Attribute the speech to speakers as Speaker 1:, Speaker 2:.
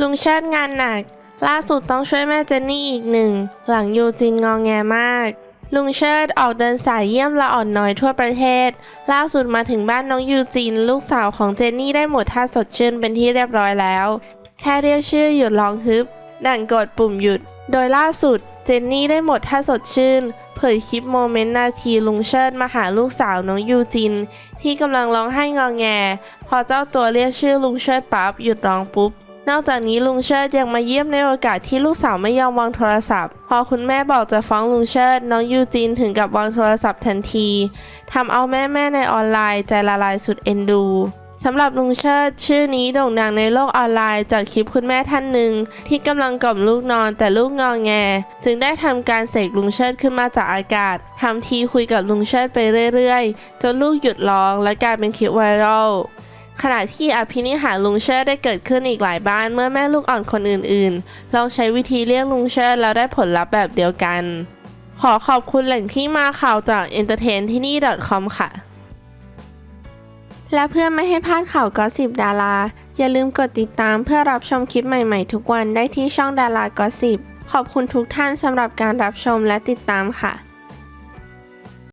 Speaker 1: ลุงเชิดงานหนัก ล่าสุดต้องช่วยแม่เจนนี่อีกหนึ่ง หลังยูจินงองแงมาก ลุงเชิดออกเดินสายเยี่ยมละอ่อนน้อยทั่วประเทศ ล่าสุดมาถึงบ้านน้องยูจิน ลูกสาวของเจนนี่ได้หมดท่าสดชื่นเป็นที่เรียบร้อยแล้ว แค่เรียกชื่อหยุดร้องฮึบ ดังกดปุ่มหยุด โดยล่าสุดเจนนี่ได้หมดท่าสดชื่น เผยคลิปโมเมนต์นาทีลุงเชิดมาหาลูกสาวน้องยูจิน ที่กำลังร้องไห้งอแง พอเจ้าตัวเรียกชื่อลุงเชิดปั๊บหยุดร้องปุ๊บ นอกจากนี้ลุงเชิดยังมาเยี่ยมในโอกาสที่ลูกสาวไม่ยอมวางโทรศัพท์ พอคุณแม่บอกจะฟ้องลุงเชิด น้องยูจินถึงกับวางโทรศัพท์ทันทีทำเอาแม่แม่ในออนไลน์ใจละลายสุดเอ็นดูสำหรับลุงเชิดชื่อนี้โด่งดังในโลกออนไลน์จากคลิปคุณแม่ท่านหนึ่งที่กำลังกล่อมลูกนอนแต่ลูกงอแง จึงได้ทำการเสกลุงเชิดขึ้นมาจากอากาศทำทีคุยกับลุงเชิดไปเรื่อยๆ จนลูกหยุดร้องและกลายเป็นคลิปไวรัล ขณะที่อภินิหารลุงเชิดได้เกิดขึ้นอีกหลายบ้านเมื่อแม่ลูกอ่อนคนอื่นๆลองใช้วิธีเรียกลุงเชิดแล้วได้ผลลัพธ์แบบเดียวกัน ขอขอบคุณแหล่งที่มาข่าวจาก entertain ที่นี่ .com ค่ะ และเพื่อไม่ให้พลาดข่าวก็สิบดารา อย่าลืมกดติดตามเพื่อรับชมคลิปใหม่ๆ ทุกวันได้ที่ช่องดารากอสิบขอบคุณทุกท่านสำหรับการรับชมและติดตามค่ะ